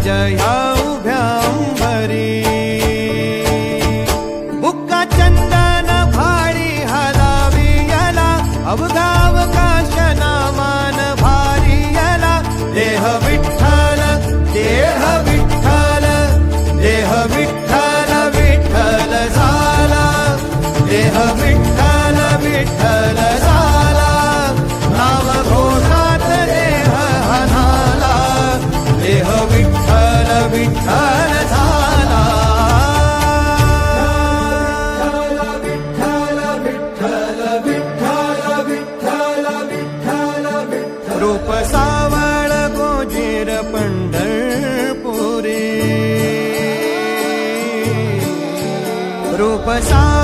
Jaya पण्डपुरी Rupsa